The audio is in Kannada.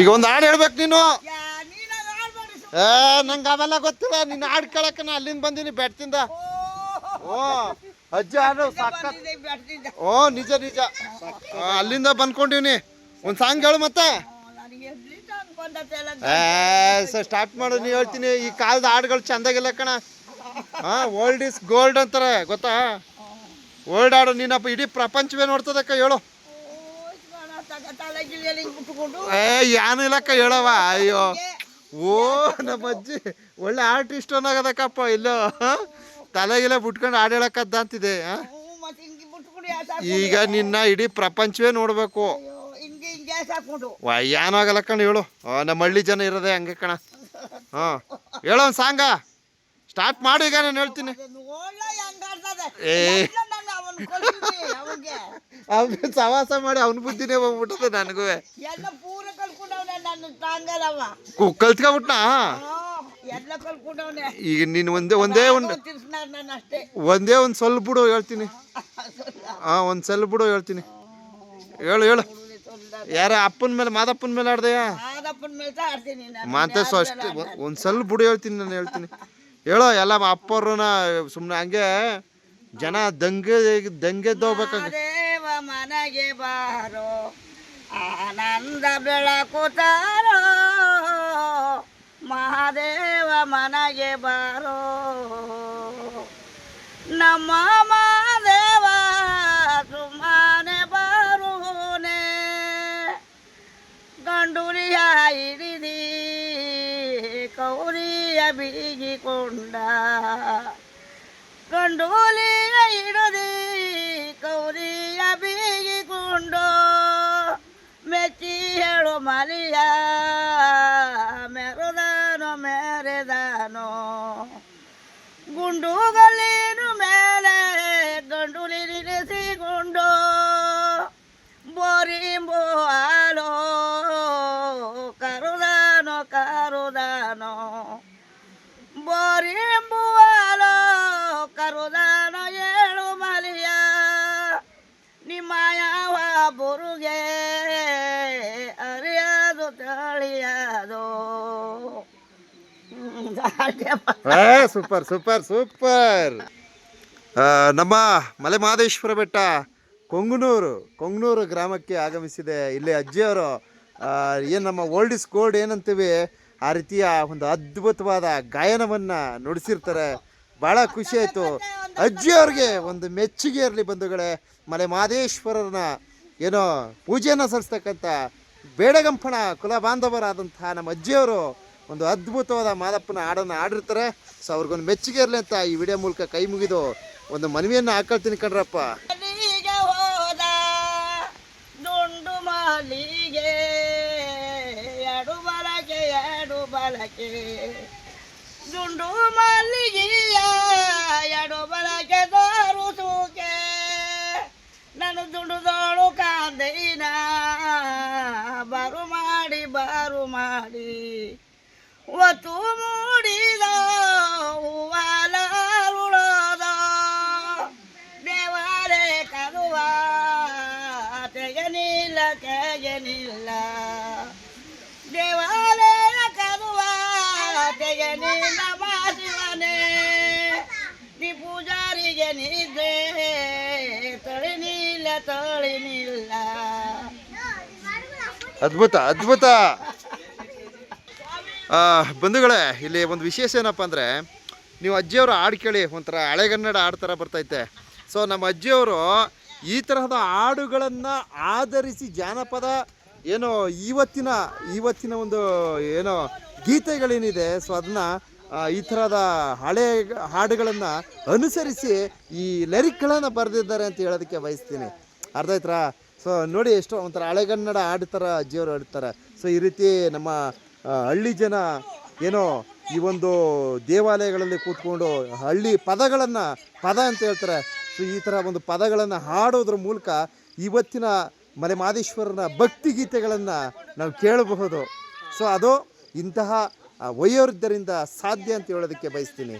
ಈಗ ಒಂದು ಹಾಡು ಹೇಳ್ಬೇಕು ನೀನು. ನೀನ್ ಏ ನಂಗೆ ಅವೆಲ್ಲ ಗೊತ್ತಿಲ್ಲ. ನಿನ್ನ ಹಾಡು ನಾ ಅಲ್ಲಿಂದ ಬಂದೀನಿ ಬೆಟ್ಟದಿಂದ. ಓ, ಅಜ್ಜಿ ಹಾಡು ಓ ನಿಜ ನಿಜ. ಅಲ್ಲಿಂದ ಬಂದ್ಕೊಂಡಿವ್ನಿ. ಒಂದು ಸಾಂಗ್ ಹೇಳು ಮತ್ತೆ. ಸರ್ ಸ್ಟಾರ್ಟ್ ಮಾಡು. ನೀ ಹೇಳ್ತೀನಿ ಈ ಕಾಲದ ಹಾಡುಗಳು ಚಂದಾಗಿಲ್ಲ ಕಣ. ಹಾ ಓಲ್ಡ್ ಇಸ್ ಗೋಲ್ಡ್ ಅಂತಾರೆ ಗೊತ್ತಾ? ಓಲ್ಡ್ ಹಾಡು ನೀನಪ್ಪ ಇಡೀ ಪ್ರಪಂಚವೇ ನೋಡ್ತದಕ್ಕ ಹೇಳು ಓ, ಇಸ್ಕೊಳ ತಗ ತಲೆ ಗಿಲಿಯಲ್ಲಿ ಹಿಂಗ್ ಬಿಟ್ಕೊಂಡು ಏ ಏನು ಇಲ್ಲಕ್ಕ ಹೇಳವ ಅಯ್ಯೋ. ಓ ನಮ್ಮ ಅಜ್ಜಿ. ಒಳ್ಳೆ ಆರ್ಟಿಸ್ಟ್ ಅನ್ನಾಗದಕ್ಕಪ್ಪ ಇಲ್ಲೋ. ತಲೆಗಿಲ್ಲ ಬಿಟ್ಕೊಂಡು ಹಾಡು ಹೇಳಕ್ಕದ್ದ ಅಂತಿದೆ ಈಗ ನಿನ್ನ ಇಡೀ ಪ್ರಪಂಚವೇ ನೋಡ್ಬೇಕು. ಅಯ್ಯೋ, ಹಿಂಗೆ ಹಿಂಗೆ ಯಾಸ್ ಹಾಕ್ಕೊಂಡು ವಾ ಏನೂ ಆಗಲ್ಲ ಕಣ ಹೇಳು. ನಮ್ಮ ಹಳ್ಳಿ ಜನ ಇರೋದೇ ಹಂಗೆ ಕಣ. ಹಾಂ. ಹೇಳೋ ಒಂದು ಸಾಂಗ. ಸ್ಟಾರ್ಟ್ ಮಾಡು ಈಗ ನಾನು ಹೇಳ್ತೀನಿ. ಏ. ಅವನ್ ಸವಾಸ ಮಾಡಿ ಅವನ ಬುದ್ಧಿನೇ ಹೋಗ್ಬಿಟ್ಟದೆ ನನಗೂ. ಎಲ್ಲ ಪೂರ ಕಲ್ಕೊಂಡವನೆ ನನ್ನ ತಾಂಗಲ್ಲವ ಕಲ್ತ್ಕೊಬಿಟ್ನಾ? ಎಲ್ಲ ಕಲ್ಕೊಂಡವನೆ ಈಗ ನೀನು ಒಂದೇ ಒಂದೇ ಒಂದು ತಿರ್ಸ್ನಾರ ನಾನು ಅಷ್ಟೇ. ಒಂದೇ ಒಂದು ಸ್ವಲ್ಪ ಬಿಡು ಹೇಳ್ತೀನಿ. ಹಾಂ ಒಂದು ಸ್ವಲ್ಪ ಬಿಡು ಹೇಳ್ತೀನಿ. ಹೇಳು ಹೇಳು. ಯಾರ ಅಪ್ಪನ ಮೇಲೆ ಮಾದಪ್ಪನ ಮೇಲೆ ಆಡ್ದೆಯಾ? ಆದಪ್ಪನ ಮೇಲೆ ಆಡ್ತೀನಿ ಅಷ್ಟು ಒಂದು ಸ್ವಲ್ಪ ಬಿಡು ಹೇಳ್ತೀನಿ ನಾನು ಹೇಳ್ತೀನಿ. ಹೇಳೋ ಎಲ್ಲ ಅಪ್ಪವ್ರನ್ನ ಸುಮ್ಮನೆ ಹಂಗೆ ಜನ ದಂಗೆ ದಂಗೆದ್ದೋಗ್ಬೇಕಾಗ ದೇವ ಮನೆಗೆ ಬಾರೋ, ಆನಂದ ಬೆಳಕು ತಾರೋ, ಮಹಾದೇವ ಮನೆಗೆ ಬಾರೋ. ನಮ್ಮ ಮಹಾದೇವ ಸುಮ್ಮನೆ ಬಾರೂನೆ ಗಂಡುರಿಯ ಹಿಡಿದಿ, ಕೌರಿಯ ಬೀಗಿಕೊಂಡ. ಗಂಡೂಲಿಯ ಹಿಡದಿ ಕೌರಿಯ ಬೀಗಿಕೊಂಡು ಮೆಚ್ಚಿ ಹೇಳು ಮಲಿಯ ಬುರುಗೆ ಅರಿಯದು, ತಳಿಯದು. Super super super. ನಮ್ಮ ಮಲೆ ಮಹದೇಶ್ವರ ಬೆಟ್ಟ ಕೊಂಗನೂರು ಕೊಂಗನೂರು ಗ್ರಾಮಕ್ಕೆ ಆಗಮಿಸಿದೆ. ಇಲ್ಲಿ ಅಜ್ಜಿಯವರು ಏನು ನಮ್ಮ ಓಲ್ಡ್ ಇಸ್ ಗೋಲ್ಡ್ ಏನಂತೀವಿ, ಆ ರೀತಿಯ ಒಂದು ಅದ್ಭುತವಾದ ಗಾಯನವನ್ನು ನುಡಿಸಿರ್ತಾರೆ. ಭಾಳ ಖುಷಿ ಆಯಿತು. ಅಜ್ಜಿಯವ್ರಿಗೆ ಒಂದು ಮೆಚ್ಚುಗೆ ಇರಲಿ ಬಂಧುಗಳೇ ಮಲೆ ಮಹದೇಶ್ವರನ ಏನೋ ಪೂಜೆಯನ್ನು ಸಲ್ಲಿಸ್ತಕ್ಕಂಥ ಬೇಡಗಂಪಣ ಕುಲ ಬಾಂಧವರಾದಂತಹ ನಮ್ಮ ಅಜ್ಜಿಯವರು ಒಂದು ಅದ್ಭುತವಾದ ಮಾದಪ್ಪನ ಹಾಡನ್ನು ಹಾಡಿರ್ತಾರೆ. ಸೊ ಅವ್ರಿಗೊಂದು ಮೆಚ್ಚುಗೆ ಇರಲಿ ಅಂತ ಈ ವಿಡಿಯೋ ಮೂಲಕ ಕೈ ಮುಗಿದು ಒಂದು ಮನವಿಯನ್ನು ಹಾಕೊಳ್ತೀನಿ ಕಣ್ರಪ್ಪ. ದುಂಡು ದುಂಡುದೋಳು ಕಾಂದೈನ ಬರು ಮಾಡಿ ಬರು ಮಾಡಿ ಒತ್ತು ಮೂಡಿದ ಹೂವಾಲ ಉಳೋದ ದೇವಾಲಯ ಕರುವ ತೆಗನಿಲ್ಲ ತೆಗನಿಲ್ಲ ದೇವಾಲಯ ಕರುವ ತೆಗನಿಲ್ಲ ಮಾಸಿವನೇ ನೀ ಪೂಜಾರಿಗೆ ನಿದ್ದೆ ತಳಿನಿಲ್ಲ. ಅದ್ಭುತ ಅದ್ಭುತ. ಬಂಧುಗಳೇ, ಇಲ್ಲಿ ಒಂದು ವಿಶೇಷ ಏನಪ್ಪ ಅಂದರೆ, ನೀವು ಅಜ್ಜಿಯವರು ಹಾಡು ಕೇಳಿ, ಒಂಥರ ಹಳೆಗನ್ನಡ ಹಾಡು ಥರ ಬರ್ತೈತೆ. ಸೊ ನಮ್ಮ ಅಜ್ಜಿಯವರು ಈ ತರಹದ ಹಾಡುಗಳನ್ನು ಆಧರಿಸಿ ಜಾನಪದ ಏನೋ ಇವತ್ತಿನ ಇವತ್ತಿನ ಒಂದು ಏನೋ ಗೀತೆಗಳೇನಿದೆ ಸೊ ಅದನ್ನ ಈ ಥರದ ಹಳೆ ಹಾಡುಗಳನ್ನು ಅನುಸರಿಸಿ ಈ ಲಿರಿಕ್ಗಳನ್ನು ಬರೆದಿದ್ದಾರೆ ಅಂತ ಹೇಳೋದಕ್ಕೆ ಬಯಸ್ತೀನಿ. ಅರ್ಥ ಆಯ್ತಾ ಸೊ ನೋಡಿ ಎಷ್ಟೋ ಒಂಥರ ಹಳೆಗನ್ನಡ ಆಡ್ತಾರೆ ಅಜ್ಜಿಯವರು ಆಡ್ತಾರೆ. ಸೊ ಈ ರೀತಿ ನಮ್ಮ ಹಳ್ಳಿ ಜನ ಏನೋ ಈ ಒಂದು ದೇವಾಲಯಗಳಲ್ಲಿ ಕೂತ್ಕೊಂಡು ಹಳ್ಳಿ ಪದಗಳನ್ನು, ಪದ ಅಂತ ಹೇಳ್ತಾರೆ. ಸೊ ಈ ಥರ ಒಂದು ಪದಗಳನ್ನು ಹಾಡೋದ್ರ ಮೂಲಕ ಇವತ್ತಿನ ಮಲೆ ಮಾದೇಶ್ವರನ ಭಕ್ತಿ ಗೀತೆಗಳನ್ನು ನಾವು ಕೇಳಬಹುದು. ಸೊ ಅದು ಇಂತಹ ವಯೋವೃದ್ಧರಿಂದ ಸಾಧ್ಯ ಅಂತ ಹೇಳೋದಕ್ಕೆ ಬಯಸ್ತೀನಿ.